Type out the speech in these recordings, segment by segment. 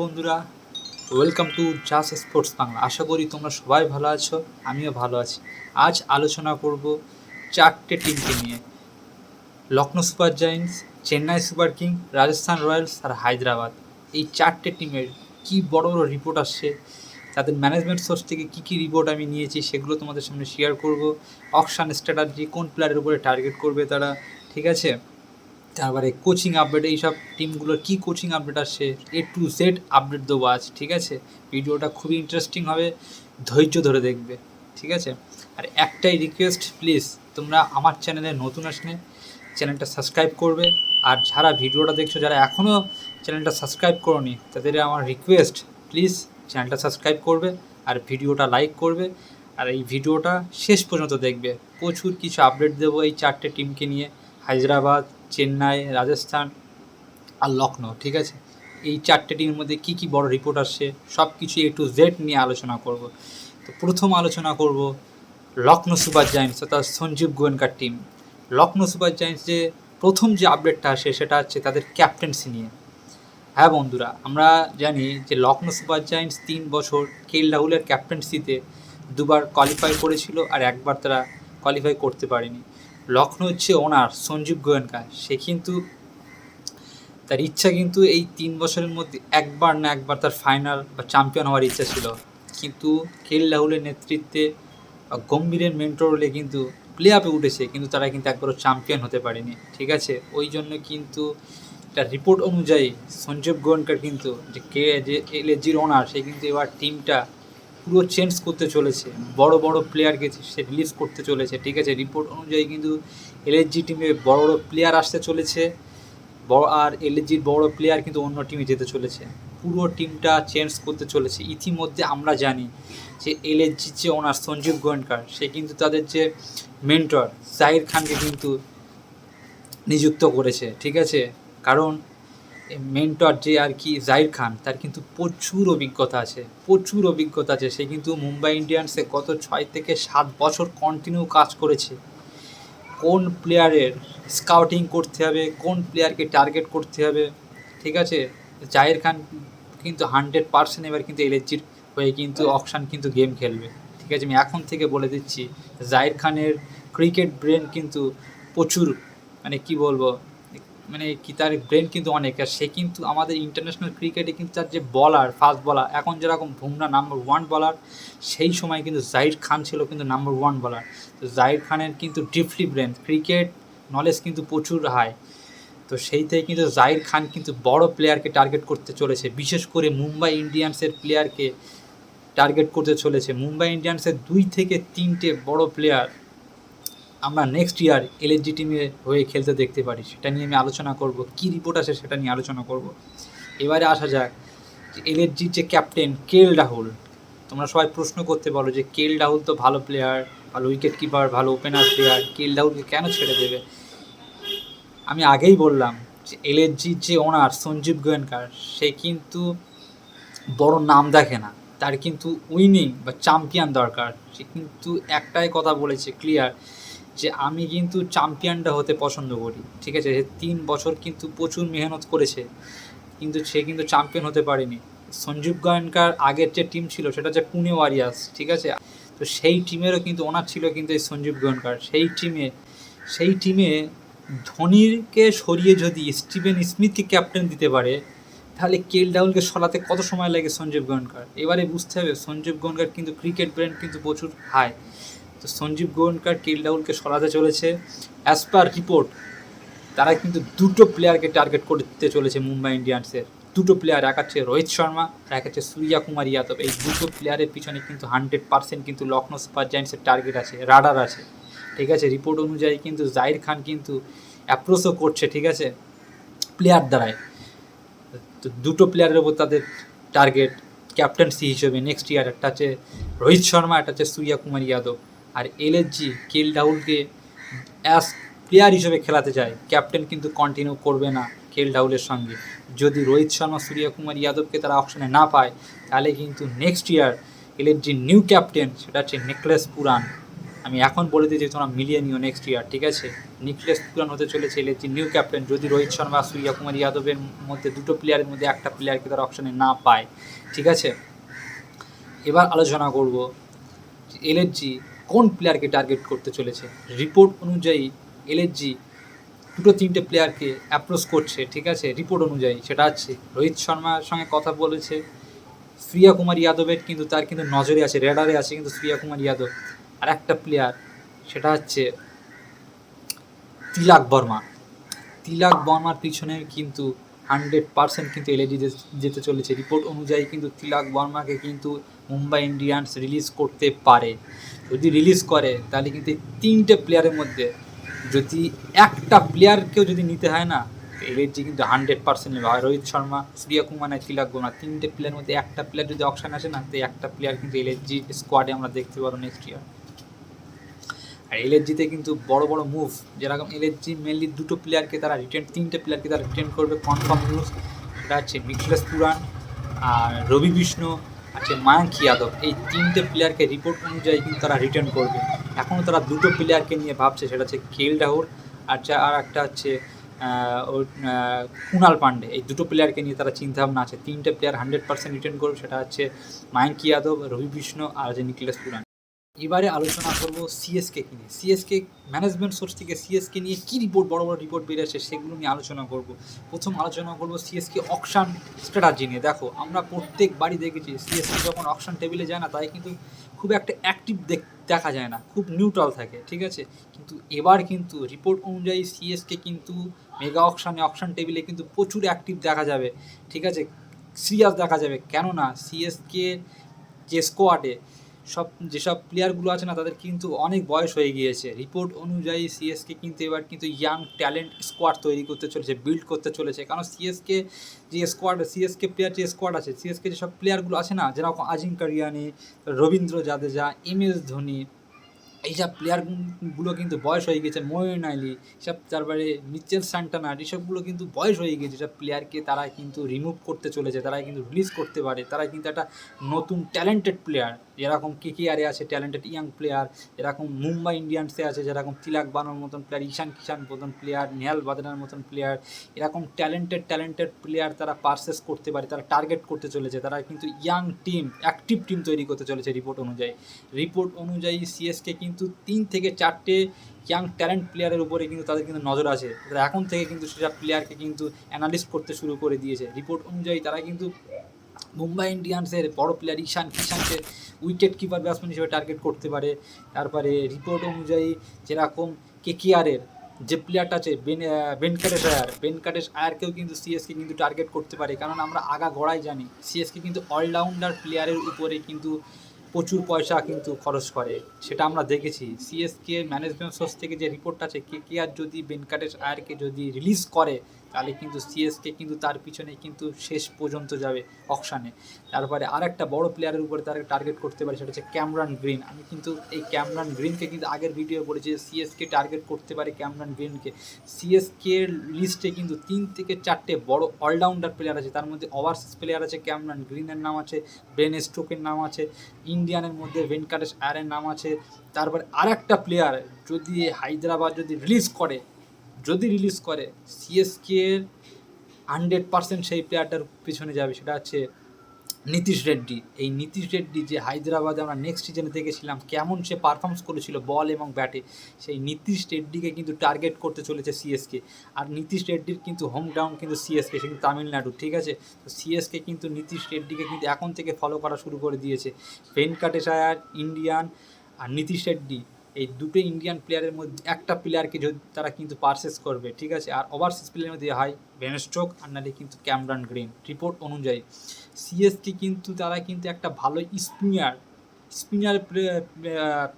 বন্ধুরা welcome to জাস sports Bangla আশা করি তোমরা সবাই ভালো আছো, আমিও ভালো আছি। আজ আলোচনা করব চারটে টিমকে নিয়ে। Lucknow super giants, Chennai super king, Rajasthan royals আর হায়দ্রাবাদ। এই চারটে টিমের কি বড় বড় রিপোর্ট আসছে, তাদের ম্যানেজমেন্ট সোর্স থেকে কী কী রিপোর্ট আমি নিয়েছি সেগুলো তোমাদের সামনে শেয়ার করব। অকশান স্ট্র্যাটাজি কোন প্লেয়ারের উপরে টার্গেট করবে তারা, ঠিক আছে? তারপরে কোচিং আপডেট এইসব টিমগুলোর কী কোচিং আপডেট আসছে? এ টু জেড আপডেট দেবো আজ, ঠিক আছে? ভিডিওটা খুবই ইন্টারেস্টিং হবে, ধৈর্য ধরে দেখবে, ঠিক আছে? আর একটাই রিকোয়েস্ট প্লিজ তোমরা আমার চ্যানেলে নতুন আসলে চ্যানেলটা সাবস্ক্রাইব করবে। আর যারা ভিডিওটা দেখছ, যারা এখনও চ্যানেলটা সাবস্ক্রাইব করোনি, তাদের আমার রিকোয়েস্ট প্লিজ চ্যানেলটা সাবস্ক্রাইব করবে আর ভিডিওটা লাইক করবে। আর এই ভিডিওটা শেষ পর্যন্ত দেখবে। প্রচুর কিছু আপডেট দেবো এই চারটে টিমকে নিয়ে, হায়দ্রাবাদ চেন্নাই, রাজস্থান আর লখনৌ ঠিক আছে? এই চারটে টিমের মধ্যে কী কী বড় রিপোর্ট আসছে সব কিছু এ টু জেড নিয়ে আলোচনা করব। তো প্রথম আলোচনা করব লখনৌ সুপার জায়েন্টস অর্থাৎ সঞ্জীব গোয়েনকার টিম লখনৌ সুপার জায়েন্টস যে প্রথম যে আপডেটটা আসে, সেটা হচ্ছে তাদের ক্যাপ্টেন্সি নিয়ে। হ্যাঁ বন্ধুরা, আমরা জানি যে লখনৌ সুপার জায়েন্টস তিন বছর কেল রাহুলের ক্যাপ্টেন্সিতে দুবার কোয়ালিফাই করেছিল আর একবার তারা কোয়ালিফাই করতে পারেনি। লখনৌ হচ্ছে ওনার সঞ্জীব গোয়েনকা সে কিন্তু, তার ইচ্ছা কিন্তু এই তিন বছরের মধ্যে একবার না একবার তার ফাইনাল বা চ্যাম্পিয়ন হওয়ার ইচ্ছা ছিল। কিন্তু কেল রাহুলের নেতৃত্বে গম্ভীরের মেন্টর হলে কিন্তু প্লে আপে উঠেছে, কিন্তু তারা কিন্তু একবারও চ্যাম্পিয়ন হতে পারেনি। ঠিক আছে? ওই জন্য কিন্তু একটা রিপোর্ট অনুযায়ী সঞ্জীব গোয়েনকার কিন্তু যে কে, যে এলএজির ওনার সে কিন্তু এবার টিমটা পুরো চেঞ্জ করতে চলেছে। বড় বড় প্লেয়ারকে সে রিলিজ করতে চলেছে। ঠিক আছে রিপোর্ট অনুযায়ী কিন্তু এলএসজি টিমে বড় বড় প্লেয়ার আসতে চলেছে। বড়, আর এলএসজির বড় প্লেয়ার কিন্তু অন্য টিমে যেতে চলেছে। পুরো টিমটা চেঞ্জ করতে চলেছে। ইতিমধ্যে আমরা জানি যে এলএসজির যে ওনার সঞ্জীব গোয়েনকার, সে কিন্তু তাদের যে মেন্টর জাহির খানকে কিন্তু নিযুক্ত করেছে। ঠিক আছে? কারণ মেন্টর যে আর কি জাহির খান, তার কিন্তু প্রচুর অভিজ্ঞতা আছে, প্রচুর অভিজ্ঞতা আছে। সে কিন্তু মুম্বাই ইন্ডিয়ান্সে গত ছয় থেকে সাত বছর কন্টিনিউ কাজ করেছে। কোন প্লেয়ারের স্কাউটিং করতে হবে, কোন প্লেয়ারকে টার্গেট করতে হবে, ঠিক আছে? জাহির খান কিন্তু হান্ড্রেড পার্সেন্ট এবার কিন্তু এলএসজির হয়ে কিন্তু অকশান কিন্তু গেম খেলবে, ঠিক আছে? আমি এখন থেকে বলে দিচ্ছি, জাহির খানের ক্রিকেট ব্রেন কিন্তু প্রচুর মানে কি বলব? মানে কি তার ব্রেন কিন্তু অনেক, আর সে কিন্তু আমাদের ইন্টারন্যাশনাল ক্রিকেটে কিন্তু তার যে বলার ফাস্ট বলার এখন যেরকম বুমরা নাম্বার ওয়ান বলার সেই সময় কিন্তু জাহির খান ছিল কিন্তু নাম্বার ওয়ান বলার তো জাহির খানের কিন্তু ডিপলি ব্রেন ক্রিকেট নলেজ কিন্তু প্রচুর হাই তো সেই থেকে কিন্তু জাহির খান কিন্তু বড় প্লেয়ারকে টার্গেট করতে চলেছে, বিশেষ করে মুম্বাই ইন্ডিয়ান্সের প্লেয়ারকে টার্গেট করতে চলেছে। মুম্বাই ইন্ডিয়ান্সের দুই থেকে তিনটে বড় প্লেয়ার আমরা নেক্সট ইয়ার এলএসজি টিমে হয়ে খেলতে দেখতে পারি। সেটা নিয়ে আমি আলোচনা করব, কী রিপোর্ট আসে সেটা নিয়ে আলোচনা করব। এবারে আসা যাক এলএসজির যে ক্যাপ্টেন কেল রাহুল তোমরা সবাই প্রশ্ন করতে পারো যে কেল রাহুল তো ভালো প্লেয়ার ভালো উইকেট কিপার ভালো ওপেনার প্লেয়ার কেল রাহুলকে কেন ছেড়ে দেবে? আমি আগেই বললাম যে এলএসজির যে ওনার সঞ্জীব গোয়েনকার, সে কিন্তু বড় নাম দেখে না। তার কিন্তু উইনিং বা চ্যাম্পিয়ন দরকার। সে কিন্তু একটাই কথা বলেছে ক্লিয়ার যে আমি কিন্তু চ্যাম্পিয়নটা হতে পছন্দ করি, ঠিক আছে? সে তিন বছর কিন্তু প্রচুর মেহনত করেছে, কিন্তু সে কিন্তু চ্যাম্পিয়ন হতে পারেনি। সঞ্জীব গোয়েনকার আগের যে টিম ছিল, সেটা হচ্ছে পুনে ওয়ারিয়ার্স ঠিক আছে? তো সেই টিমেরও কিন্তু ওনার ছিল কিন্তু এই সঞ্জীব গোয়েনকার। সেই টিমে সেই টিমে ধোনিরকে সরিয়ে যদি স্টিভেন স্মিথকে ক্যাপ্টেন দিতে পারে, তাহলে কেল রাহুলকে সরাতে কত সময় লাগে সঞ্জীব গোয়েনকার? এবারে বুঝতে হবে, সঞ্জীব গোয়েনকার কিন্তু ক্রিকেট ব্রেন কিন্তু প্রচুর হাই তো সঞ্জীব গোয়েনকার কেল রাহুলকে সরাতে চলেছে। অ্যাজ পার রিপোর্ট তারা কিন্তু দুটো প্লেয়ারকে টার্গেট করতে চলেছে মুম্বাই ইন্ডিয়ান্সের। দুটো প্লেয়ার এক হচ্ছে রোহিত শর্মা আর এক হচ্ছে সূর্যা কুমার ইয়াদব এই দুটো প্লেয়ারের পিছনে কিন্তু হান্ড্রেড পার্সেন্ট কিন্তু লখনৌ সুপার জায়েন্টসের টার্গেট আছে রাডার আছে। ঠিক আছে রিপোর্ট অনুযায়ী কিন্তু জাহির খান কিন্তু অ্যাপ্রোচও করছে, ঠিক আছে প্লেয়ার দ্বারায় তো দুটো প্লেয়ারের ওপর তাদের টার্গেট ক্যাপ্টেন্সি হিসেবে নেক্সট ইয়ার একটা হচ্ছে রোহিত শর্মা, একটা হচ্ছে সূর্যা কুমার যাদব। আর এলএসজি কেল রাহুলকে অ্যাস প্লেয়ার হিসেবে খেলাতে চায়। ক্যাপ্টেন কিন্তু কন্টিনিউ করবে না কেল রাহুলের সঙ্গে। যদি রোহিত শর্মা সূর্যা কুমার যাদবকে তারা অপশনে না পায়, তাহলে কিন্তু নেক্সট ইয়ার এলএসজির নিউ ক্যাপ্টেন সেটা হচ্ছে নেকলেস পুরান আমি এখন বলে দিয়েছি তোমরা মিলিয়ে নিও নেক্সট ইয়ার ঠিক আছে? নিকলেস পুরান হতে চলেছে এলএজি নিউ ক্যাপ্টেন যদি রোহিত শর্মা, সূর্যকুমার সূর্য কুমার যাদবের মধ্যে দুটো প্লেয়ারের মধ্যে একটা প্লেয়ারকে তারা অপশনে না পায়, ঠিক আছে? এবার আলোচনা করব এলএসজি কোন প্লেয়ারকে টার্গেট করতে চলেছে? রিপোর্ট অনুযায়ী এলএসজি দুটো তিনটে প্লেয়ারকে অ্যাপ্রোচ করছে, ঠিক আছে? রিপোর্ট অনুযায়ী, সেটা হচ্ছে রোহিত শর্মার সঙ্গে কথা বলেছে, শ্রিয়া কুমার যাদবের কিন্তু, তার কিন্তু নজরে আছে রেডারে আছে কিন্তু শ্রিয়া কুমার যাদব। আর একটা প্লেয়ার সেটা হচ্ছে তিলাক বর্মা। তিলাক বর্মার পিছনে কিন্তু হান্ড্রেড পার্সেন্ট কিন্তু এলএডি যেতে চলেছে। রিপোর্ট অনুযায়ী কিন্তু তিলাক বর্মাকে কিন্তু মুম্বাই ইন্ডিয়ান্স রিলিজ করতে পারে। যদি রিলিজ করে, তাহলে কিন্তু এই তিনটে প্লেয়ারের মধ্যে যদি একটা প্লেয়ারকেও যদি নিতে হয় না এলএডজি কিন্তু হান্ড্রেড পার্সেন্ট নেবে। রোহিত শর্মা, সূর্য কুমার আর তিলাক বর্মা, তিনটে প্লেয়ারের মধ্যে একটা প্লেয়ার যদি অপশান আসে না, তো একটা প্লেয়ার কিন্তু এলএডজি স্কোয়াডে আমরা দেখতে পারব নেক্সট ইয়ার আর এলএসজিতে কিন্তু বড় বড় মুভ যেরকম এলএসজি মেনলি দুটো প্লেয়ারকে তারা রিটেন তিনটে প্লেয়ারকে তারা রিটেন করবে কনফার্ম নিউজ সেটা হচ্ছে মিকলেস পুরাণ আর রবি বিষ্ণু আছে মায়াঙ্ক যাদব এই তিনটে প্লেয়ারকে রিপোর্ট অনুযায়ী কিন্তু তারা রিটার্ন করবে। এখনও তারা দুটো প্লেয়ারকে নিয়ে ভাবছে সেটা হচ্ছে কেল রাহুল আর যা আর একটা হচ্ছে আহ, ও কুণাল পান্ডে এই দুটো প্লেয়ারকে নিয়ে তারা চিন্তাভাবনা আছে। তিনটে প্লেয়ার হান্ড্রেড পার্সেন্ট রিটার্ন করবে সেটা হচ্ছে মায়াঙ্ক যাদব রবি বিষ্ণু আর হচ্ছে নিকলেস পুরান এবারে আলোচনা করব সিএসকে নিয়ে। সিএসকে ম্যানেজমেন্ট সোর্স থেকে সিএসকে নিয়ে কী রিপোর্ট বড় বড় রিপোর্ট বেরিয়েছে সেগুলো নিয়ে আলোচনা করব। প্রথম আলোচনা করব সিএসকে অকশান স্ট্র্যাটাজি নিয়ে। দেখো, আমরা প্রত্যেক বাড়ি দেখেছি সিএসকে যখন অকশান টেবিলে যায় না, তাই কিন্তু খুব একটা অ্যাক্টিভ দেখা যায় না। খুব নিউট্রাল থাকে, ঠিক আছে? কিন্তু এবার কিন্তু রিপোর্ট অনুযায়ী সিএসকে কিন্তু মেগা অকশানে অকশান টেবিলে কিন্তু প্রচুর অ্যাক্টিভ দেখা যাবে, ঠিক আছে? সিরিয়াস দেখা যাবে। কেননা সিএসকে যে স্কোয়াডে সব যেসব প্লেয়ারগুলো আছে না, তাদের কিন্তু অনেক বয়স হয়ে গিয়েছে। রিপোর্ট অনুযায়ী সিএসকে কিন্তু এবার কিন্তু ইয়াং ট্যালেন্ট স্কোয়াড তৈরি করতে চলেছে বিল্ড করতে চলেছে। কারণ সিএসকে যে স্কোয়াড সিএসকে প্লেয়ার যে স্কোয়াড আছে সিএসকে যেসব প্লেয়ারগুলো আছে না, যেরকম আজিঙ্কা রিয়ানি রবীন্দ্র জাদেজা এম এস ধোনি, এইসব প্লেয়ারগুলো কিন্তু বয়স হয়ে গেছে ময়ূর নাইলি সব তারপরে মিচেল স্যান্টানার এসবগুলো কিন্তু বয়স হয়ে গেছে সব প্লেয়ারকে তারা কিন্তু রিমুভ করতে চলেছে, তারা কিন্তু রিলিজ করতে পারে, তারা কিন্তু একটা নতুন ট্যালেন্টেড প্লেয়ার যেরকম কে কে আরে আছে ট্যালেন্টেড ইয়াং প্লেয়ার এরকম মুম্বাই ইন্ডিয়ান্সে আছে যেরকম তিলাক বানোর মতন প্লেয়ার ঈশান কিষান মতন প্লেয়ার নেহাল বাদনার মতন প্লেয়ার এরকম ট্যালেন্টেড ট্যালেন্টেড প্লেয়ার তারা পারচেস করতে পারে, তারা টার্গেট করতে চলেছে, তারা কিন্তু ইয়াং টিম অ্যাক্টিভ টিম তৈরি করতে চলেছে রিপোর্ট অনুযায়ী। রিপোর্ট অনুযায়ী সিএসকে কিন্তু তিন থেকে চারটে ইয়াং ট্যালেন্ট প্লেয়ারের উপরে কিন্তু তাদের কিন্তু নজর আছে। তারা এখন থেকে কিন্তু সেসব প্লেয়ারকে কিন্তু অ্যানালিস্ট করতে শুরু করে দিয়েছে। রিপোর্ট অনুযায়ী তারা কিন্তু মুম্বাই ইন্ডিয়ান্সের বড় প্লেয়ার ঈশান কিষানকে উইকেট কিপার ব্যাটসম্যান হিসেবে টার্গেট করতে পারে। তারপরে রিপোর্ট অনুযায়ী যেরকম কেকেআরের যে প্লেয়ারটা আছে বেন বেনকাটেশ আয়ার বেনকাটেশ আয়ারকেও কিন্তু সিএসকে কিন্তু টার্গেট করতে পারে। কারণ আমরা আগা গড়াই জানি সিএসকে কিন্তু অলরাউন্ডার প্লেয়ারের উপরে কিন্তু প্রচুর পয়সা কিন্তু খরচ করে। সেটা আমরা দেখেছি। সিএসকে ম্যানেজমেন্ট সোর্স থেকে যে রিপোর্টটা আছে কে কে আর যদি বেনকাটেশ আয়ারকে যদি রিলিজ করে তাহলে কিন্তু সিএসকে কিন্তু তার পিছনে কিন্তু শেষ পর্যন্ত যাবে অকশানে তারপরে আর একটা বড় প্লেয়ারের উপরে তারা টার্গেট করতে পারে, সেটা হচ্ছে ক্যামরান গ্রিন আমি কিন্তু এই ক্যামরান গ্রিনকে কিন্তু আগের ভিডিও বলেছি যে সিএসকে টার্গেট করতে পারে ক্যামরান গ্রিনকে সিএসকে লিস্টে কিন্তু তিন থেকে চারটে বড় অলরাউন্ডার প্লেয়ার আছে। তার মধ্যে ওভারসিজ প্লেয়ার আছে ক্যামরান গ্রিনের নাম আছে বেন স্ট্রোকের নাম আছে ইন্ডিয়ানের মধ্যে ভেনকাটেশ আয়ারের নাম আছে। তারপরে আর একটা প্লেয়ার যদি হায়দ্রাবাদ যদি রিলিজ করে যদি রিলিজ করে সিএসকের হান্ড্রেড পার্সেন্ট সেই প্লেয়ারটার পিছনে যাবে, সেটা হচ্ছে নীতিশ রেড্ডি। এই নীতিশ রেড্ডি যে হায়দ্রাবাদে আমরা নেক্সট সিজনে দেখেছিলাম, কেমন সে পারফর্মস করেছিল বল এবং ব্যাটে সেই নীতিশ রেড্ডিকে কিন্তু টার্গেট করতে চলেছে সিএসকে আর নীতিশ রেড্ডির কিন্তু হোম গ্রাউন্ড কিন্তু সিএসকে সে কিন্তু তামিলনাড়ু, ঠিক আছে? তো সিএসকে কিন্তু নীতিশ রেড্ডিকে কিন্তু এখন থেকে ফলো করা শুরু করে দিয়েছে। ভেনকাটেশায়ার ইন্ডিয়ান আর নীতিশ রেড্ডি এই দুটো ইন্ডিয়ান প্লেয়ারের মধ্যে একটা প্লেয়ারকে যদি তারা কিন্তু পারসেস করবে, ঠিক আছে? আর ওভারসিজ প্লেয়ারের মধ্যে হয় ভেনস্ট্রোক আর নাহলে কিন্তু ক্যামরান গ্রিন রিপোর্ট অনুযায়ী সিএসকে কিন্তু তারা কিন্তু একটা ভালো স্পিনার স্পিনার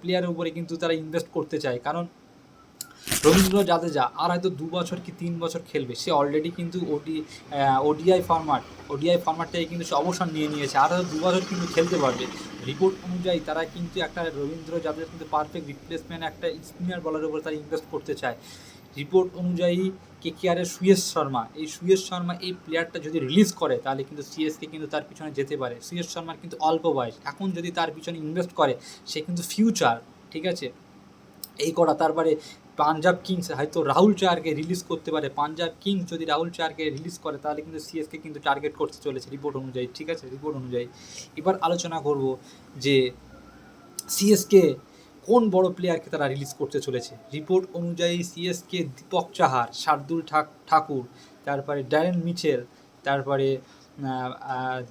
প্লেয়ারের উপরে কিন্তু তারা ইনভেস্ট করতে চায়। কারণ রবীন্দ্র জাদেজা, আর হয়তো দু বছর কি তিন বছর খেলবে, সে অলরেডি কিন্তু ওডি ওডিআই ফরম্যাট ওডিআই ফরম্যাট থেকে কিন্তু সে অবসর নিয়ে নিয়েছে। আর হয়তো দু বছর কিন্তু খেলতে পারবে। রিপোর্ট অনুযায়ী তারা কিন্তু একটা রবীন্দ্র জাদেজা কিন্তু পারফেক্ট রিপ্লেসমেন্ট একটা স্পিনার বলার উপর তারা ইনভেস্ট করতে চায়। রিপোর্ট অনুযায়ী কে কে আরের সুয়েশ শর্মা, এই সুয়েশ শর্মা এই প্লেয়ারটা যদি রিলিজ করে, তাহলে কিন্তু সিএসকে কিন্তু তার পিছনে যেতে পারে। সুয়েশ শর্মার কিন্তু অল্প বয়স, এখন যদি তার পিছনে ইনভেস্ট করে, সে কিন্তু ফিউচার ঠিক আছে? এই করা তারপরে পাঞ্জাব কিংস, হয়তো রাহুল চারকে রিলিজ করতে পারে। পাঞ্জাব কিংস যদি রাহুল চারকে রিলিজ করে, তাহলে কিন্তু সিএসকে কিন্তু টার্গেট করতে চলেছে রিপোর্ট অনুযায়ী, ঠিক আছে? রিপোর্ট অনুযায়ী। এবার আলোচনা করব যে সিএসকে কোন বড় প্লেয়ারকে তারা রিলিজ করতে চলেছে? রিপোর্ট অনুযায়ী সিএসকে দীপক চাহার, শার্দুল ঠাক- ঠাকুর, তারপরে ড্যারেন মিচেল, তারপরে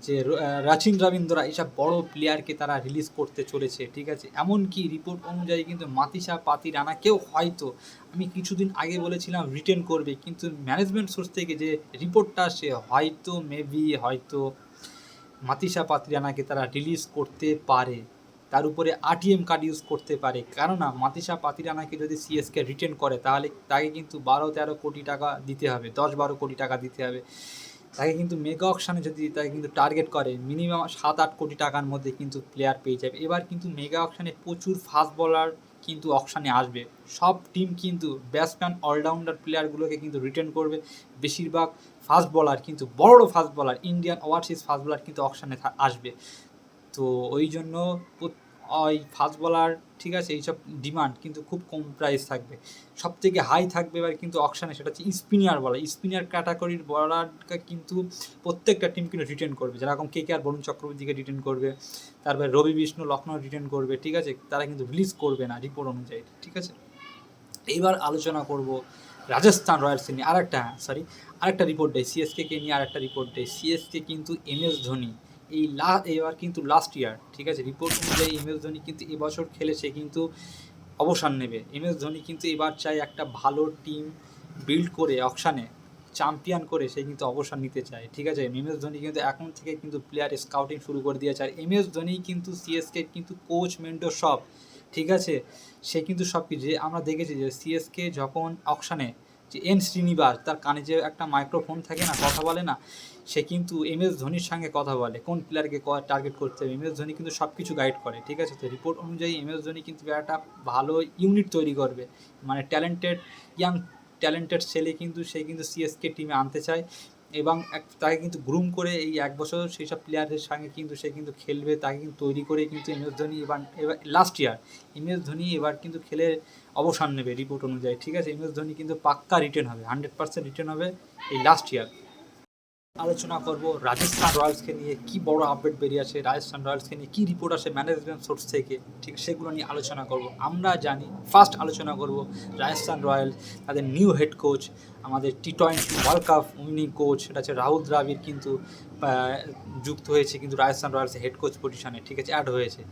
যে রাচিন রবীন্দ্রা এইসব বড় প্লেয়ারকে তারা রিলিজ করতে চলেছে, ঠিক আছে? এমনকি রিপোর্ট অনুযায়ী কিন্তু মাতিসা, পাতি রানাকেও হয়তো, আমি কিছুদিন আগে বলেছিলাম রিটেন করবে, কিন্তু ম্যানেজমেন্ট সোর্স থেকে যে রিপোর্টটা আসে, হয়তো মেবি হয়তো মাতিসা পাত্রিয়ানাকে তারা রিলিজ করতে পারে। তার উপরে আরটিএম কার্ড ইউজ করতে পারে। কেননা, মাতিসা পাতিরানাকে যদি সিএসকে রিটেন করে, তাহলে তাকে কিন্তু বারো, তেরো কোটি টাকা দিতে হবে, দশ, বারো কোটি টাকা দিতে হবে। তাকে কিন্তু মেগা অকশানে যদি তাকে কিন্তু টার্গেট করে মিনিমাম সাত আট কোটি টাকার মধ্যে কিন্তু প্লেয়ার পেয়ে যাবে। এবার কিন্তু মেগা অকশানে প্রচুর ফাস্ট বলার কিন্তু অকশানে আসবে। সব টিম কিন্তু ব্যাটসম্যান অলরাউন্ডার প্লেয়ারগুলোকে কিন্তু রিটার্ন করবে। বেশিরভাগ ফাস্ট বলার কিন্তু, বড় fast bowler Indian overseas fast bowler কিন্তু অকশানে আসবে। তো ওই জন্য ওই ফাস্ট বলার ঠিক আছে, এইসব ডিমান্ড কিন্তু খুব কম প্রাইস থাকবে। সব থেকে হাই থাকবে এবার কিন্তু অকশানে সেটা হচ্ছে স্পিনার বলার স্পিনার ক্যাটাগরির বলারকে কিন্তু প্রত্যেকটা টিম কিন্তু রিটেন করবে। যেরকম কে কে আর বরুণ চক্রবর্তীকে রিটেন করবে, তারপরে রবি বিষ্ণু লখনৌ রিটেন করবে, ঠিক আছে, তারা কিন্তু রিলিজ করবে না রিপোর্ট অনুযায়ী, ঠিক আছে। এইবার আলোচনা করব রাজস্থান রয়্যালসকে নিয়ে। আরেকটা সরি আরেকটা রিপোর্ট দেয় সিএসকে কে নিয়ে আরেকটা রিপোর্ট দেয় সিএসকে কিন্তু এম এস ধোনি এই লা, এবার কিন্তু লাস্ট ইয়ার ঠিক আছে? রিপোর্ট অনুযায়ী এম এস ধোনি কিন্তু এবছর খেলে সে কিন্তু অবসান নেবে। এম এস ধোনি কিন্তু এবার চাই একটা ভালো টিম বিল্ড করে অকশানে চ্যাম্পিয়ন করে, সে কিন্তু অবসর নিতে চায়, ঠিক আছে? এম এস ধোনি কিন্তু এখন থেকে কিন্তু প্লেয়ার স্কাউটিং শুরু করে দিয়েছে আর এম এস ধোনি কিন্তু সিএসকে কিন্তু কোচ মেন্টর সব, ঠিক আছে? সে কিন্তু সব কিছু, যে আমরা দেখেছি যে সিএসকে যখন অকশানে যে এন শ্রীনিবাস তার কানে যে একটা মাইক্রোফোন থাকে না, কথা বলে না সে কিন্তু এম এস ধোনির সঙ্গে কথা বলে, কোন প্লেয়ারকে টার্গেট করতে হবে। এম এস ধোনি কিন্তু সব কিছু গাইড করে, ঠিক আছে? তো রিপোর্ট অনুযায়ী এম এস ধোনি কিন্তু একটা ভালো ইউনিট তৈরি করবে। মানে ট্যালেন্টেড ইয়াং ট্যালেন্টেড ছেলে কিন্তু সে কিন্তু সিএসকে টিমে আনতে চায় এবং তাকে কিন্তু গ্রুম করে এই এক বছর সেই সব প্লেয়ারদের সঙ্গে কিন্তু সে কিন্তু খেলবে, তাকে কিন্তু তৈরি করে কিন্তু এম এস ধোনি এবার এবার last year M S Dhoni এবার কিন্তু খেলে অবসান নেবে রিপোর্ট অনুযায়ী, ঠিক আছে? এম এস ধোনি কিন্তু পাক্কা রিটার্ন হবে হান্ড্রেড পার্সেন্ট রিটার্ন হবে এই লাস্ট ইয়ার আলোচনা করব, রাজস্থান রয়্যালসকে নিয়ে কি বড় আপডেট বেরিয়ে আছে রাজস্থান রয়্যালসকে নিয়ে কি রিপোর্ট আছে ম্যানেজমেন্ট সোর্স থেকে, ঠিক সেগুলো নিয়ে আলোচনা করব। আমরা জানি ফার্স্ট আলোচনা করব রাজস্থান রয়্যালস তাদের নিউ হেড কোচ আমাদের T twenty world cup winning coach, সেটা হচ্ছে রাহুল দ্রাবিড় কিন্তু যুক্ত হয়েছে কিন্তু রাজস্থান রয়্যালসের হেড কোচ পজিশনে ঠিক আছে অ্যাড হয়েছে।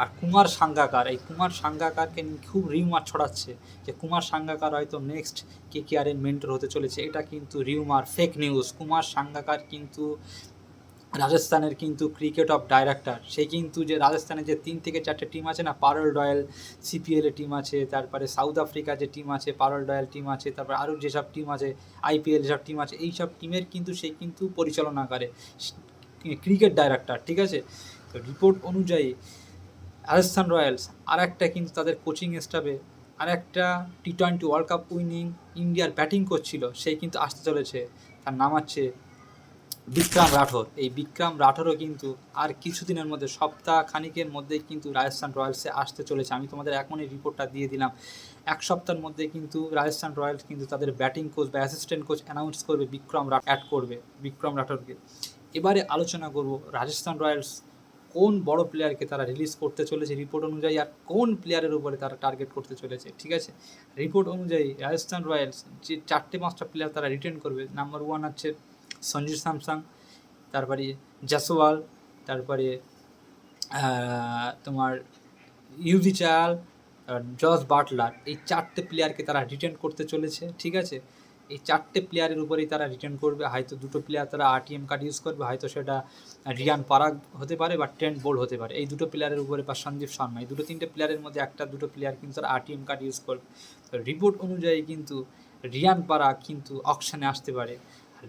আর কুমার সাঙ্গাকার, এই কুমার সাঙ্গাকারকে খুব রিউমার ছড়াচ্ছে যে কুমার সাঙ্গাকার হয়তো নেক্সট কে কে আর এর মেন্টর হতে চলেছে। এটা কিন্তু rumour fake news Kumar Sangakkara কিন্তু রাজস্থানের কিন্তু ক্রিকেট অফ ডাইরেক্টর সে কিন্তু যে রাজস্থানের যে তিন থেকে চারটে টিম আছে না পারল রয়্যাল সিপিএলের টিম আছে, তারপরে সাউথ আফ্রিকা যে টিম আছে পারল রয়্যাল টিম আছে, তারপরে আরও যেসব টিম আছে আইপিএল যেসব টিম আছে এই সব টিমের কিন্তু সে কিন্তু পরিচালনা করে। ক্রিকেট ডাইরেক্টর ঠিক আছে? তো রিপোর্ট অনুযায়ী রাজস্থান রয়্যালস আর একটা কিন্তু তাদের কোচিং স্টাফে আর একটা T twenty world cup winning ইন্ডিয়ার ব্যাটিং করছিল সে কিন্তু আসতে চলেছে। তার নাম হচ্ছে বিক্রম রাঠোর। এই বিক্রম রাঠোরও কিন্তু আর কিছুদিনের মধ্যে সপ্তাহ খানিকের মধ্যেই কিন্তু রাজস্থান রয়্যালসে আসতে চলেছে। আমি তোমাদের এখনই রিপোর্টটা দিয়ে দিলাম। এক সপ্তাহের মধ্যে কিন্তু রাজস্থান রয়্যালস কিন্তু তাদের ব্যাটিং কোচ বা অ্যাসিস্ট্যান্ট কোচ অ্যানাউন্স করবে, বিক্রম অ্যাড করবে, বিক্রম রাঠোরকে। এবারে আলোচনা করব রাজস্থান রয়্যালস কোন বড় প্লেয়ারকে তারা রিলিজ করতে চলেছে রিপোর্ট অনুযায়ী আর কোন প্লেয়ারের উপরে তারা টার্গেট করতে চলেছে, ঠিক আছে? রিপোর্ট অনুযায়ী রাজস্থান রয়্যালস যে চারটে পাঁচটা প্লেয়ার তারা রিটার্ন করবে নাম্বার ওয়ান হচ্ছে সঞ্জু স্যামসাং, তারপরে জাসওয়াল তারপরে তোমার ইউজি চাল জস বাটলার। এই চারটে প্লেয়ারকে তারা রিটার্ন করতে চলেছে, ঠিক আছে? এই চারটে প্লেয়ারের উপরেই তারা রিটার্ন করবে। হয়তো দুটো প্লেয়ার তারা আরটিএম কার্ড ইউজ করবে, হয়তো সেটা রিয়ান পারাগ হতে পারে বা ট্রেন্ট বোল্ড হতে পারে। এই দুটো প্লেয়ারের উপরে বা সঞ্জীব শর্মা, এই দুটো তিনটে প্লেয়ারের মধ্যে একটা দুটো প্লেয়ার কিন্তু তারা আরটিএম কার্ড ইউজ করবে। তো রিপোর্ট অনুযায়ী কিন্তু রিয়ান পারাগ কিন্তু অকশানে আসতে পারে।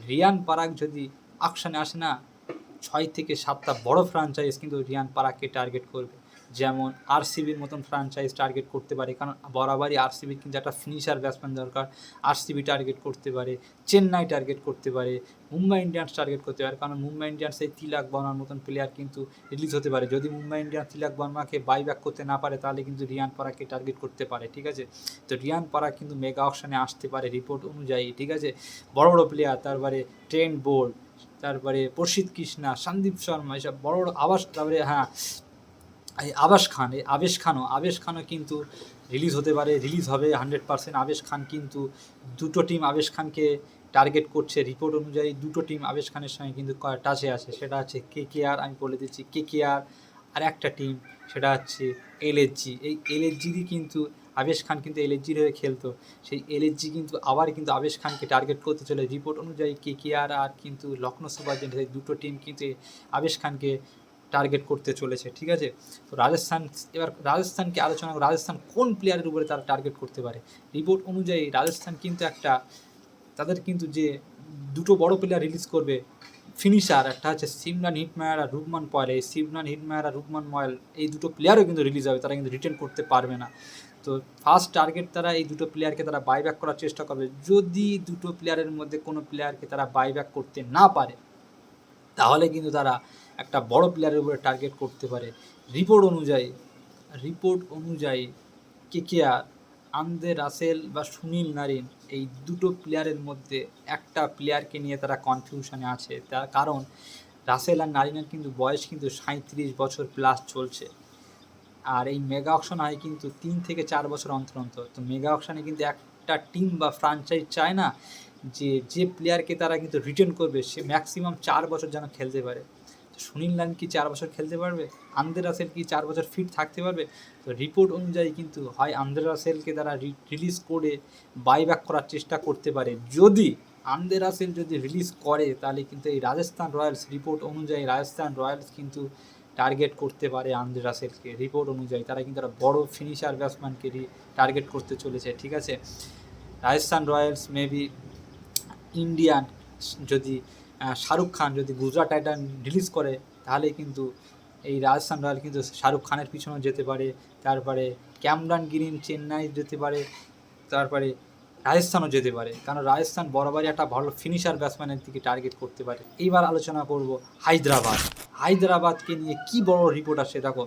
রিয়ান পারাক যদি অ্যাকশনে আসে না, ছয় থেকে সাতটা বড় ফ্রাঞ্চাইজ কিন্তু রিয়ান পারাককে টার্গেট করবে। যেমন আরসিবির মতন ফ্র্যাঞ্চাইজ টার্গেট করতে পারে, কারণ বরাবরই আরসিবির কিন্তু একটা ফিনিশার ব্যাটসম্যান দরকার। আরসিবি টার্গেট করতে পারে, চেন্নাই টার্গেট করতে পারে, মুম্বাই ইন্ডিয়ান্স টার্গেট করতে পারে, কারণ মুম্বাই ইন্ডিয়ান্স এই তিলাক বর্মার মতন প্লেয়ার কিন্তু রিলিজ হতে পারে। যদি মুম্বাই ইন্ডিয়ান্স তিলাক বর্মাকে বাই ব্যাক করতে না পারে, তাহলে কিন্তু রিয়ান পারাকে টার্গেট করতে পারে, ঠিক আছে? তো রিয়ান পারা কিন্তু মেগা অপশানে আসতে পারে রিপোর্ট অনুযায়ী, ঠিক আছে? বড় বড় প্লেয়ার তারপরে ট্রেন্ট বোল্ড তারপরে প্রসিদ্ধ কৃষ্ণা, সন্দীপ শর্মা, এসব বড় বড় আবাস, তারপরে হ্যাঁ এই আবাস খান, এই আবেশ খানও আবেশ খানও কিন্তু রিলিজ হতে পারে রিলিজ হবে হান্ড্রেড পার্সেন্ট আবেশ খান কিন্তু দুটো টিম আবেশ খানকে টার্গেট করছে। রিপোর্ট অনুযায়ী দুটো টিম আবেশ খানের সঙ্গে কিন্তু টাচে আছে। সেটা হচ্ছে কে কে আর আমি বলে দিচ্ছি কে কে আর আর একটা টিম সেটা হচ্ছে এলএসজি এই এলএসজিরই কিন্তু আবেশ খান কিন্তু এলএসজির হয়ে খেলতো। সেই এলএসজি কিন্তু আবার কিন্তু আবেশ খানকে টার্গেট করতে চলে রিপোর্ট অনুযায়ী কে কে আর আর কিন্তু লখনৌ সুপার জায়ান্টস এই দুটো টিম কিন্তু আবেশ খানকে টার্গেট করতে চলেছে, ঠিক আছে? তো রাজস্থান, এবার রাজস্থানকে আলোচনা রাজস্থান কোন প্লেয়ারের উপরে তারা টার্গেট করতে পারে? রিপোর্ট অনুযায়ী রাজস্থান কিন্তু একটা, তাদের কিন্তু যে দুটো বড় প্লেয়ার রিলিজ করবে ফিনিশার একটা হচ্ছে সিমরান হিটমায়ার আর রুকমান পয়েল এই সিমরান হিটমায়ার আর রুকমান ময়েল এই দুটো প্লেয়ারও কিন্তু রিলিজ হবে, তারা কিন্তু রিটার্ন করতে পারবে না। তো ফার্স্ট টার্গেট তারা এই দুটো প্লেয়ারকে তারা বাইব্যাক করার চেষ্টা করবে। যদি দুটো প্লেয়ারের মধ্যে কোনো প্লেয়ারকে তারা বাইব্যাক করতে না পারে, তাহলে কিন্তু তারা একটা বড় প্লেয়ারের উপরে টার্গেট করতে পারে। রিপোর্ট অনুযায়ী রিপোর্ট অনুযায়ী কে কে আর আন্দে রাসেল বা সুনীল নারিন এই দুটো প্লেয়ারের মধ্যে একটা প্লেয়ারকে নিয়ে তারা কনফিউশনে আছে। তার কারণ, রাসেল আর নারিনের কিন্তু বয়স কিন্তু সাঁত্রিশ বছর প্লাস চলছে। আর এই মেগা অকশন হয় কিন্তু তিন থেকে চার বছর অন্তর অন্তর। তো মেগা অকশনে কিন্তু একটা টিম বা ফ্রাঞ্চাইজ চায় না যে যে প্লেয়ারকে তারা কিন্তু রিটার্ন করবে, সে ম্যাক্সিমাম চার বছর যেন খেলতে পারে। সুনীল নারিন কি চার বছর খেলতে পারবে? আন্দে রাসেল কি চার বছর ফিট থাকতে পারবে? তো রিপোর্ট অনুযায়ী কিন্তু হয় আন্দে রাসেলকে তারা রিলিজ করে বাইব্যাক করার চেষ্টা করতে পারে। যদি আন্দে রাসেল যদি রিলিজ করে, তাহলে কিন্তু এই রাজস্থান রয়্যালস রিপোর্ট অনুযায়ী রাজস্থান রয়্যালস কিন্তু টার্গেট করতে পারে আন্দ্রে রাসেলকে। রিপোর্ট অনুযায়ী তারা কিন্তু একটা বড় ফিনিশার ব্যাটসম্যানকে টার্গেট করতে চলেছে, ঠিক আছে? রাজস্থান রয়্যালস মেবি ইন্ডিয়ান যদি শাহরুখ খান যদি গুজরাট টাইটান রিলিজ করে, তাহলে কিন্তু এই রাজস্থান রয়্যাল কিন্তু শাহরুখ খানের পিছনেও যেতে পারে, তারপরে ক্যামরান গ্রিন চেন্নাই যেতে পারে, তারপরে রাজস্থানও যেতে পারে। কারণ রাজস্থান বরাবরই একটা ভালো ফিনিশার ব্যাটসম্যানের দিকে টার্গেট করতে পারে। এইবার আলোচনা করব হায়দ্রাবাদ। হায়দ্রাবাদকে নিয়ে কি বড় রিপোর্ট আসছে দেখো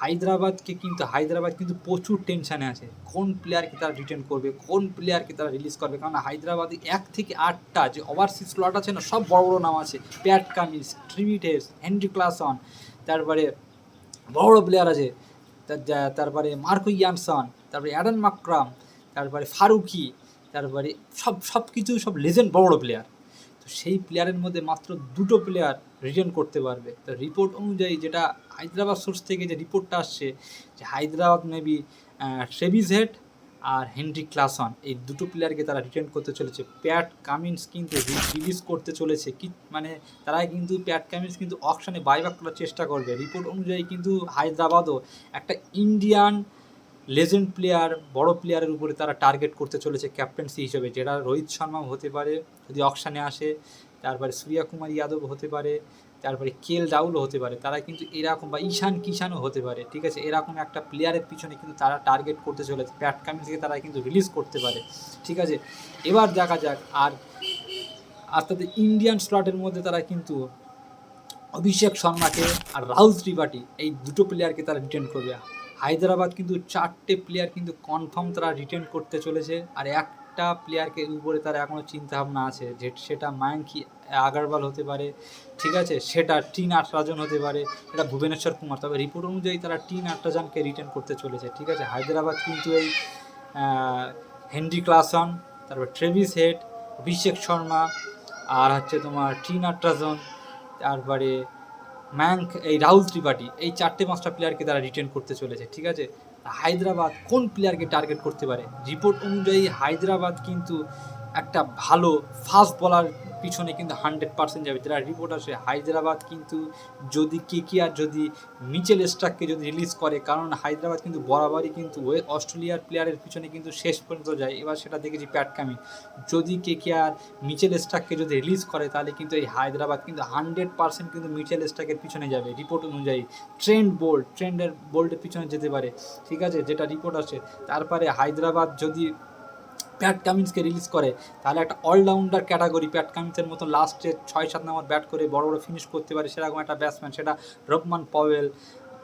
হায়দ্রাবাদকে কিন্তু, হায়দ্রাবাদ কিন্তু প্রচুর টেনশানে আছে। কোন প্লেয়ারকে তারা রিটার্ন করবে, কোন প্লেয়ারকে তারা রিলিজ করবে? কারণ হায়দ্রাবাদে এক থেকে আটটা যে ওভারসিজ স্লট আছে না, সব বড় বড় নাম আছে। Pat Cummins Travis Henry Klaasen তারপরে বড় বড় প্লেয়ার আছে। তার তারপরে মার্কো ইয়ানসন তারপরে অ্যাডান মাকরাম তারপরে ফারুকি তারপরে সব সব কিছু সব লেজেন্ড বড় বড় প্লেয়ার তো সেই প্লেয়ারের মধ্যে মাত্র দুটো প্লেয়ার রিটার্ন করতে পারবে। তো রিপোর্ট অনুযায়ী যেটা হায়দ্রাবাদ সোর্স থেকে যে রিপোর্টটা আসছে, যে হায়দ্রাবাদ মেবি ট্রেভিস হেড আর হেনরি ক্লাসন এই দুটো প্লেয়ারকে তারা রিটার্ন করতে চলেছে। প্যাট কামিন্স কিন্তু রিলিজ করতে চলেছে। কি মানে তারা কিন্তু প্যাট কামিন্স কিন্তু অকশনে বাইব্যাক করার চেষ্টা করবে। রিপোর্ট অনুযায়ী কিন্তু হায়দ্রাবাদও একটা ইন্ডিয়ান লেজেন্ড প্লেয়ার বড় প্লেয়ারের উপরে তারা টার্গেট করতে চলেছে ক্যাপ্টেন্সি হিসেবে, যেটা রোহিত শর্মাও হতে পারে, যদি অকশানে আসে। তারপরে সূর্যা কুমার যাদব হতে পারে, তারপরে কেল রাহুলও হতে পারে, তারা কিন্তু এরকম বা ঈশান কিষানও হতে পারে, ঠিক আছে? এরকম একটা প্লেয়ারের পিছনে কিন্তু তারা টার্গেট করতে চলেছে প্যাট কামিং থেকে তারা কিন্তু রিলিজ করতে পারে, ঠিক আছে? এবার দেখা যাক, আর আর তাদের ইন্ডিয়ান স্লটের মধ্যে তারা কিন্তু অভিষেক শর্মাকে আর রাহুল ত্রিপাঠী এই দুটো প্লেয়ারকে তারা রিটার্ন করবে। হায়দ্রাবাদ কিন্তু চারটে প্লেয়ার কিন্তু কনফার্ম তারা রিটার্ন করতে চলেছে, আর একটা প্লেয়ারকে উপরে তার এখনও চিন্তা ভাবনা আছে, যে সেটা মায়াঙ্কি আগারওয়াল হতে পারে, ঠিক আছে? সেটা টি নাটরাজন হতে পারে এটা ভুবনেশ্বর কুমার। তবে রিপোর্ট অনুযায়ী তারা টি নাটরাজনকে রিটার্ন করতে চলেছে, ঠিক আছে? হায়দ্রাবাদ কিন্তু এই হেনরি ক্লাসন, তারপর ট্রেভিস হেড, অভিষেক শর্মা, আর হচ্ছে তোমার টি নাটরাজন তারপরে ম্যাঙ্ক এই রাহুল ত্রিপাঠী, এই চারটে পাঁচটা প্লেয়ারকে তারা রিটার্ন করতে চলেছে, ঠিক আছে? হায়দ্রাবাদ কোন প্লেয়ারকে টার্গেট করতে পারে? রিপোর্ট অনুযায়ী হায়দ্রাবাদ কিন্তু একটা ভালো ফাস্ট বলার পিছনে কিন্তু হান্ড্রেড পার্সেন্ট যাবে। যেটা রিপোর্ট আসে হায়দ্রাবাদ কিন্তু যদি কে কে আর যদি মিচেল স্টাককে যদি রিলিজ করে, কারণ হায়দ্রাবাদ কিন্তু বরাবরই কিন্তু অস্ট্রেলিয়ার প্লেয়ারের পিছনে কিন্তু শেষ পর্যন্ত যায়। এবার সেটা দেখেছি প্যাট কামি যদি কে কে আর মিচেল স্টাককে যদি রিলিজ করে, তাহলে কিন্তু এই হায়দ্রাবাদ কিন্তু হান্ড্রেড পার্সেন্ট কিন্তু মিচেল স্টাকের পিছনে যাবে। রিপোর্ট অনুযায়ী ট্রেন্ড বোল্ড, ট্রেন্ডের বোল্ডের পিছনে যেতে পারে। ঠিক আছে? যেটা রিপোর্ট আসে তারপরে হায়দ্রাবাদ যদি প্যাট কামিন্সকে রিলিজ করে, তাহলে একটা অলরাউন্ডার ক্যাটাগরি প্যাট কামিন্সের মতো লাস্টে ছয় সাত নম্বর ব্যাট করে বড় বড় ফিনিশ করতে পারে সেরকম একটা ব্যাটসম্যান সেটা রহমান পাওয়েল।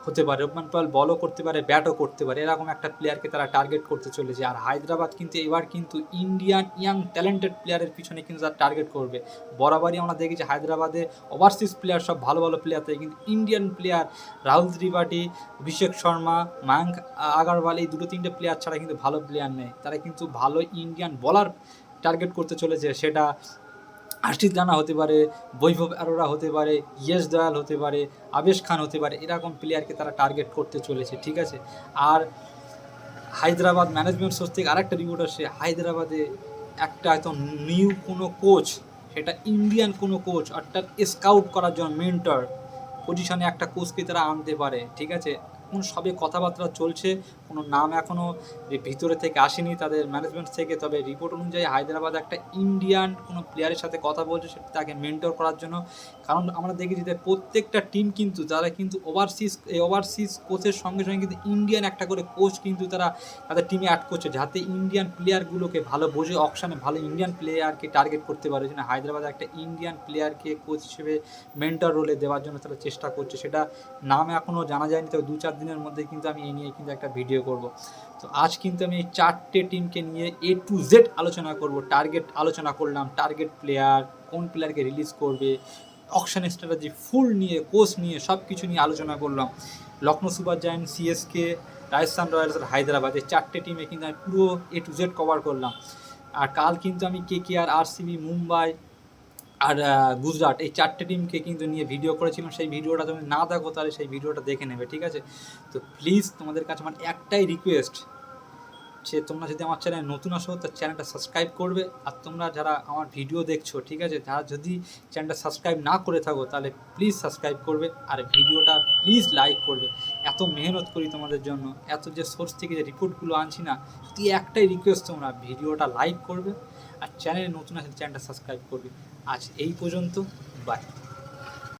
হতে পারে রহমান পাওয়েল বলও করতে পারে ব্যাটও করতে পারে, এরকম একটা প্লেয়ারকে তারা টার্গেট করতে চলেছে। আর হায়দ্রাবাদ কিন্তু এবার কিন্তু ইন্ডিয়ান ইয়াং ট্যালেন্টেড প্লেয়ারের পিছনে কিন্তু তারা টার্গেট করবে। বরাবরই আমরা দেখেছি হায়দ্রাবাদে ওভারসিজ প্লেয়ার সব ভালো ভালো প্লেয়ার থাকে। কিন্তু ইন্ডিয়ান প্লেয়ার রাহুল ত্রিপাঠী, অভিষেক শর্মা, মায়াঙ্ক আগারওয়াল এই দুটো, তিনটে প্লেয়ার ছাড়া কিন্তু ভালো প্লেয়ার নেই। তারা কিন্তু ভালো ইন্ডিয়ান বলার টার্গেট করতে চলেছে। সেটা আশিস রানা হতে পারে, বৈভব অরোরা হতে পারে, ইয়েস দয়াল হতে পারে, আবেশ খান হতে পারে, এরকম প্লেয়ারকে তারা টার্গেট করতে চলেছে, ঠিক আছে? আর হায়দ্রাবাদ ম্যানেজমেন্ট সোর্স থেকে আরেকটা রিপোর্ট আসে, হায়দ্রাবাদে একটা হয়তো নিউ কোনো কোচ সেটা ইন্ডিয়ান কোনো কোচ অর্থাৎ স্কাউট করার জন্য মেন্টর পজিশনে একটা কোচকে তারা আনতে পারে, ঠিক আছে? এখন সবে কথাবার্তা চলছে কোনো নাম এখনও ভিতরে থেকে আসেনি তাদের ম্যানেজমেন্ট থেকে, তবে রিপোর্ট অনুযায়ী হায়দ্রাবাদ একটা ইন্ডিয়ান কোনো প্লেয়ারের সাথে কথা বলছে সেটা তাকে মেন্টর করার জন্য। কারণ আমরা দেখেছি যে প্রত্যেকটা টিম কিন্তু তারা কিন্তু ওভারসিজ এই ওভারসিজ কোচের সঙ্গে সঙ্গে কিন্তু ইন্ডিয়ান একটা করে কোচ কিন্তু তারা তাদের টিমে অ্যাড করছে, যাতে ইন্ডিয়ান প্লেয়ারগুলোকে ভালো বোঝে অকশানে ভালো ইন্ডিয়ান প্লেয়ারকে টার্গেট করতে পারে। যেন হায়দ্রাবাদ একটা ইন্ডিয়ান প্লেয়ারকে কোচ হিসেবে মেন্টর রোলে দেওয়ার জন্য তারা চেষ্টা করছে। সেটা নাম এখনও জানা যায়নি, তবে দু চার দিনের মধ্যে কিন্তু আমি এই নিয়ে কিন্তু একটা ভিডিও করব। তো আজ কিন্তু আমি এই চারটে টিমকে নিয়ে এ টু জেড আলোচনা করব। টার্গেট আলোচনা করলাম টার্গেট প্লেয়ার কোন প্লেয়ারকে রিলিজ করবে অকশন স্ট্র্যাটেজি ফুল নিয়ে কোচ নিয়ে সব কিছু নিয়ে আলোচনা করলাম। Lucknow super giant CSK Rajasthan Royals আর হায়দ্রাবাদ, এই চারটে টিমে কিন্তু আমি পুরো এ টু জেড কভার করলাম। আর কাল কিন্তু আমি কে কে আর আরসিবি মুম্বাই আর গুজরাট, এই চারটে টিমকে কিন্তু নিয়ে ভিডিও করেছিলাম। সেই ভিডিওটা তুমি না দেখো তাহলে সেই ভিডিওটা দেখে নেবে, ঠিক আছে? তো প্লিজ তোমাদের কাছে আমার একটাই রিকোয়েস্ট সে তোমরা যদি আমার চ্যানেল নতুন আসো, তো চ্যানেলটা সাবস্ক্রাইব করবে। আর তোমরা যারা আমার ভিডিও দেখছ, ঠিক আছে? যারা যদি চ্যানেলটা সাবস্ক্রাইব না করে থাকো, তাহলে প্লিজ সাবস্ক্রাইব করবে। আর ভিডিওটা প্লিজ লাইক করবে। এত মেহনত করি তোমাদের জন্য, এত যে সোর্স থেকে যে রিপোর্টগুলো আনছি না তুই একটাই রিকোয়েস্ট তোমরা ভিডিওটা লাইক করবে। আর চ্যানেলে নতুন আছে চ্যানেলটা সাবস্ক্রাইব করবে। আজ এই পর্যন্ত বাই